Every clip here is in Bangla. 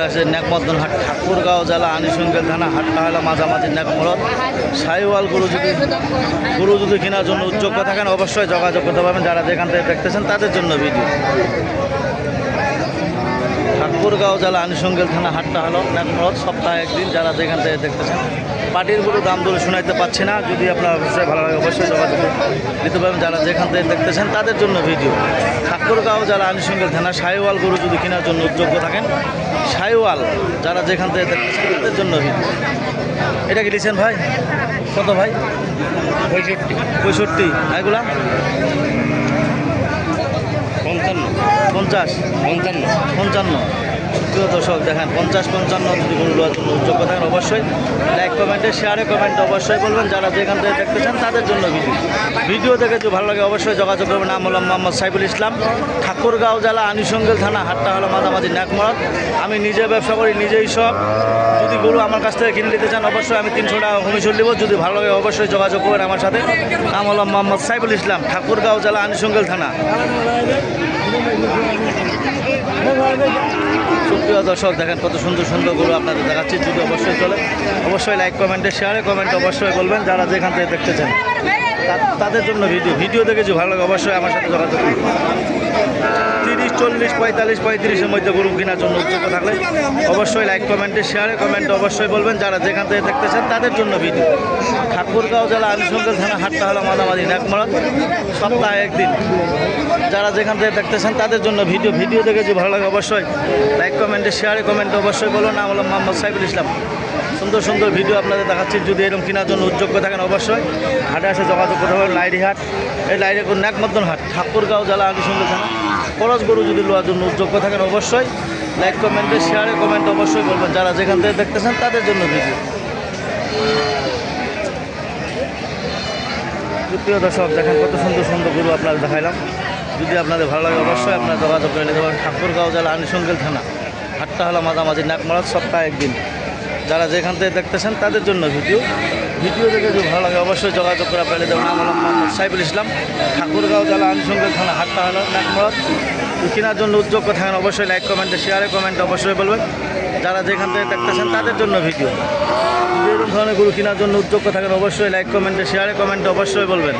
আমরা আছে নেকমদন হাট, ঠাকুরগাঁও জেলা আনিসঙ্গেল থানা হাটটা হলো মাঝামাঝি নেকমরত সাইওয়াল গরু যদি গরু যদি কেনার জন্য উদ্যোগ থাকেন, অবশ্যই যোগাযোগ করতে পারবেন। যারা যেখান থেকে দেখতেছেন, তাদের জন্য ভিডিও ঠাকুরগাঁও জেলা আনিসঙ্গেল থানা হাটটা হলো নেকমরত সপ্তাহে একদিন যারা যেখান থেকে দেখতেছেন। পাটির গরু দাম দরে শোনাইতে পাচ্ছি না, যদি আপনার অবশ্যই ভালো লাগে অবশ্যই যোগাযোগ দিতে পারবেন যারা যেখান থেকে দেখতেছেন, তাদের জন্য ভিডিও। ঠাকুরগাঁও যারা আনিসঙ্গেল থানা সাইওয়াল গরু যদি কেনার জন্য উদ্যোগ থাকেন, সাইওয়াল যারা যেখান থেকে দেখতেছেন, তাদের জন্য ভিডিও। এটা কি লিখছেন ভাই? কত ভাই? পঁয়ষট্টি। পঁয়ষট্টি। এগুলা? পঞ্চান্ন। পঞ্চাশ পঞ্চান্ন। পঞ্চান্ন। প্রিয় দর্শক, দেখেন, পঞ্চাশ পঞ্চান্ন যদি গরু লোয়ার জন্য যোগ্য থাকেন, অবশ্যই লাইক কমেন্টে শেয়ারে কমেন্টে অবশ্যই বলবেন। যারা যেখান থেকে দেখতে চান, তাদের জন্য ভিডিও ভিডিও দেখে যদি ভালো লাগে, অবশ্যই যোগাযোগ করবেন। নাম হলাম মোহাম্মদ সাইফুল ইসলাম, ঠাকুরগাঁও জেলা, আনিসঙ্গেল থানা হাটটা হলো মাঝামাঝি ন্যাকমরত আমি নিজে ব্যবসা করি, নিজেই সব। যদি গরু আমার কাছ থেকে কিনে নিতে চান, অবশ্যই আমি তিনশো টাকা কমিশন দেবো যদি ভালো লাগে, অবশ্যই যোগাযোগ করবেন আমার সাথে। নাম হলাম মোহাম্মদ সাইফুল ইসলাম, ঠাকুরগাঁও জেলা, আনিসঙ্গেল থানা। দর্শক, দেখেন কত সুন্দর সুন্দর গরু আপনাদের দেখাচ্ছি। যদি অবশ্যই চলে, অবশ্যই লাইক কমেন্টে শেয়ারে কমেন্ট অবশ্যই বলবেন যারা যেখান থেকে দেখতেছেন। তা- তাদের জন্য ভিডিও ভিডিও দেখেছি ভালো লাগে, অবশ্যই আমার সাথে যোগাযোগ তিরিশ, চল্লিশ, পঁয়তাল্লিশ, পঁয়ত্রিশের মধ্যে গরু কেনার জন্য উদ্যোগ থাকলে অবশ্যই লাইক কমেন্টে শেয়ারে কমেন্টে অবশ্যই বলবেন। যারা যেখান থেকে দেখতেছেন, তাদের জন্য ভিডিও ঠাকুরগাঁও জেলা আলিশঙ্গল থানা হাটটা হলো মাঝামাঝি নাকমারাত সপ্তাহে একদিন। যারা যেখান থেকে দেখতেছেন, তাদের জন্য ভিডিও ভিডিও দেখে যদি ভালো লাগে, অবশ্যই লাইক কমেন্টে শেয়ারে কমেন্টে অবশ্যই বলুন। নাম হলো মোহাম্মদ সাইফুল ইসলাম। সুন্দর সুন্দর ভিডিও আপনাদের দেখাচ্ছি। যদি এরকম কেনার জন্য উদ্যোগ থাকেন, অবশ্যই হাটে আসে যোগাযোগ করতে হবে। লাইরি হাট, এই লাইরি নাকমদ্দন হাট, ঠাকুরগাঁও জেলা আলিশঙ্গল থানা। খরচ গরু যদি লোয়ার জন্য উদ্যোগ থাকেন, অবশ্যই লাইক কমেন্টে শেয়ারে কমেন্ট অবশ্যই বলবেন। যারা যেখান থেকে দেখতেছেন, তাদের জন্য ভিডিও প্রিয় দর্শক, দেখেন কত সুন্দর সুন্দর গরু আপনাদের দেখাইলাম। যদি আপনাদের ভালো লাগে, অবশ্যই আপনারা যোগাযোগ করে নিতে পারেন। ঠাকুরগাঁও জেলা আনিসঙ্গেল থানা হাটটা হলো মাঝামাঝি নাকমারাত সপ্তাহে একদিন। যারা যেখান থেকে দেখতেছেন, তাদের জন্য ভিডিও ভিডিও দেখে যদি ভালো লাগে, অবশ্যই যোগাযোগ করে পারেন নাম হলো মোহাম্মদ সাইফুল ইসলাম। ঠাকুরগাঁও জেলা আনিসঙ্গেল থানা হাটটা হলো নাকমারাত কেনার জন্য উদ্যোগ থাকেন অবশ্যই লাইক কমেন্টে শেয়ারে কমেন্টে অবশ্যই বলবেন। যারা যেখান থেকে দেখতেছেন, তাদের জন্য ভিডিও যেরকম ধরনের গরু কেনার জন্য উদ্যোগ থাকেন অবশ্যই লাইক কমেন্টে শেয়ারে কমেন্টে অবশ্যই বলবেন।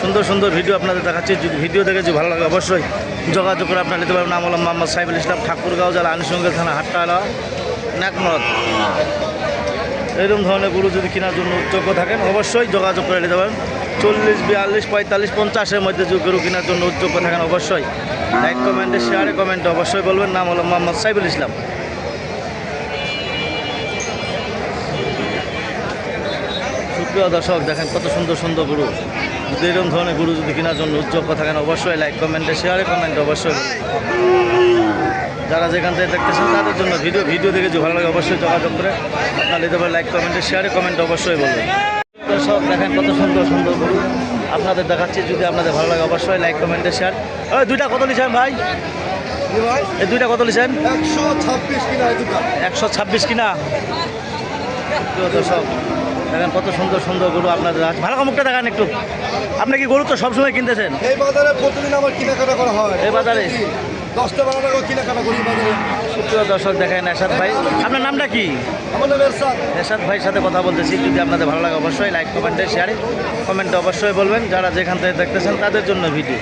সুন্দর সুন্দর ভিডিও আপনাদের দেখাচ্ছি। ভিডিও দেখে যদি ভালো লাগে, অবশ্যই যোগাযোগ করে আপনারা নিতে পারবেন নাম মোহাম্মদ সাইফুল ইসলাম, ঠাকুরগাঁও জেলা আনুষঙ্গিক থানা হাট্টালা নাকমরত এরকম ধরনের গরু যদি কেনার জন্য উদ্যোগ থাকেন, অবশ্যই যোগাযোগ করে নিতে পারেন। চল্লিশ, বিয়াল্লিশ, পঁয়তাল্লিশ, পঞ্চাশের মধ্যে যদি গরু কেনার জন্য উদ্যোগ থাকেন, অবশ্যই। লাইক কমেন্টে শেয়ারে কমেন্টে অবশ্যই বলবেন। নাম হলো মোহাম্মদ সাইফুল ইসলাম। সুপ্রিয় দর্শক, দেখেন কত সুন্দর সুন্দর গরু। যদি এরকম ধরনের গরু যদি কেনার জন্য উদ্যোগ থাকেন, অবশ্যই লাইক কমেন্টে শেয়ারে কমেন্টে অবশ্যই। যারা যেখান থেকে দেখতেছেন তাদের জন্য ভিডিও ভিডিও দেখে যদি ভালো লাগে অবশ্যই যোগাযোগ করে। আপনার নিতে লাইক কমেন্টে শেয়ারে কমেন্ট অবশ্যই বলবেন। সব দেখেন কত সুন্দর সুন্দর গরু। আপনাদের দেখাচ্ছি যদি আপনাদের ভালো লাগে অবশ্যই লাইক কমেন্টে শেয়ার ওই দুইটা কত লিছেন ভাই? এই দুইটা কত লিছেন একশো ছাব্বিশ কিনা দর্শক দেখেন কত সুন্দর সুন্দর গরু আপনাদের আছে। ভালো মুখটা দেখান একটু। আপনি কি গরু তো সবসময় কিনতেছেন? এই বাজারে প্রতিদিন আমার কেনাকাটা করা হয়। এই বাজারে? দশটা বারো টাকা কেনাকাটা করি বাজারে প্রিয় দর্শক দেখেন এরশাদ ভাই আপনার নামটা কি আমার নাম এরশাদ এরশাদ ভাইয়ের সাথে কথা বলতেছি যদি আপনাদের ভালো লাগে অবশ্যই লাইক কমেন্টে শেয়ারে কমেন্টে অবশ্যই বলবেন যারা যেখান থেকে দেখতেছেন তাদের জন্য ভিডিও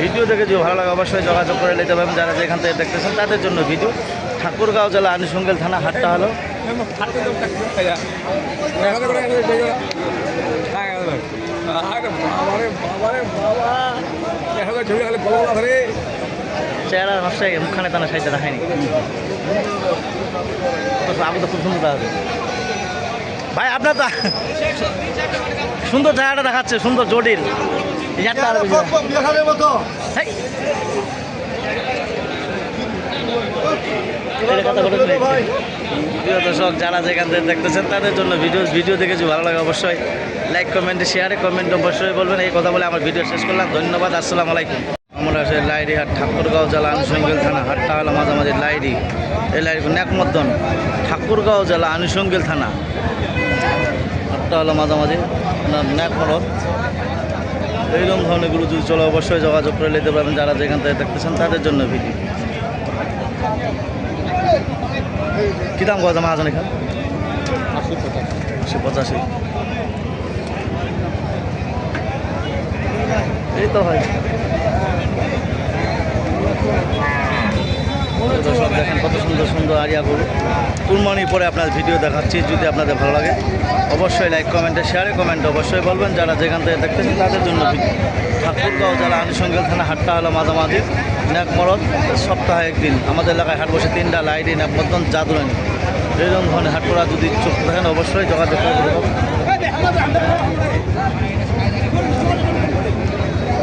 ভিডিও দেখে যদি ভালো লাগে অবশ্যই যোগাযোগ করে নিতে পারবেন যারা যেখান থেকে দেখতেছেন তাদের জন্য ভিডিও ঠাকুরগাঁও জেলা আনুষঙ্গেল থানা হাটটা হলো চেহারা নষ্ট হয়ে মুখখানে টানা সাইডে দেখায়নি। আবু তো খুব সুন্দর দেখাচ্ছে ভাই আপনার তো সুন্দর জায়গাটা দেখাচ্ছে সুন্দর জটিল। প্রিয় দর্শক যারা যেখান থেকে দেখতেছেন তাদের জন্য ভিডিও ভিডিও দেখে যদি ভালো লাগে অবশ্যই লাইক কমেন্টে শেয়ারে কমেন্ট অবশ্যই বলবেন। এই কথা বলে আমার ভিডিও শেষ করলাম। ধন্যবাদ আসসালামু আলাইকুম। আমরা আছে লাইরি হাট, ঠাকুরগাঁও জেলা আনুষঙ্গিল থানা হাটটা হলো মাঝামাঝি লাইরি এই লাইরি নেকমদ্দন ঠাকুরগাঁও জেলা আনুষঙ্গিল থানা হাটটা হলো মাঝামাঝি, আপনার নেকমরত এইরকম ধরনেরগুলো যদি চলে, অবশ্যই যোগাযোগ করে নিতে পারবেন যারা যেখান থেকে দেখতেছেন, তাদের জন্য ভিডিও। কী দাম কত মাহাজন এখানে? আশি পঁচাশি একশো পঁচাশি এই তো হয় দর্শক দেখেন কত সুন্দর সুন্দর আরিয়া গরু। কুরবানি পরে আপনার ভিডিও দেখাচ্ছি, যদি আপনাদের ভালো লাগে। অবশ্যই লাইক কমেন্টে শেয়ারে কমেন্টে অবশ্যই বলবেন। যারা যেখান থেকে দেখতেছেন, তাদের জন্য ঠাকুরগাঁও জেলা আনুষঙ্গিক থানা হাটটা হলো মাঝামাঝি ন্যাকমরদ, সপ্তাহে একদিন। আমাদের এলাকায় হাট বসে তিনটা লাইডি ন্যাকমর্দন, জাদুরানি। এরকম ধরনের হাট করা যদি চোখ থাকেন অবশ্যই যোগাযোগ করে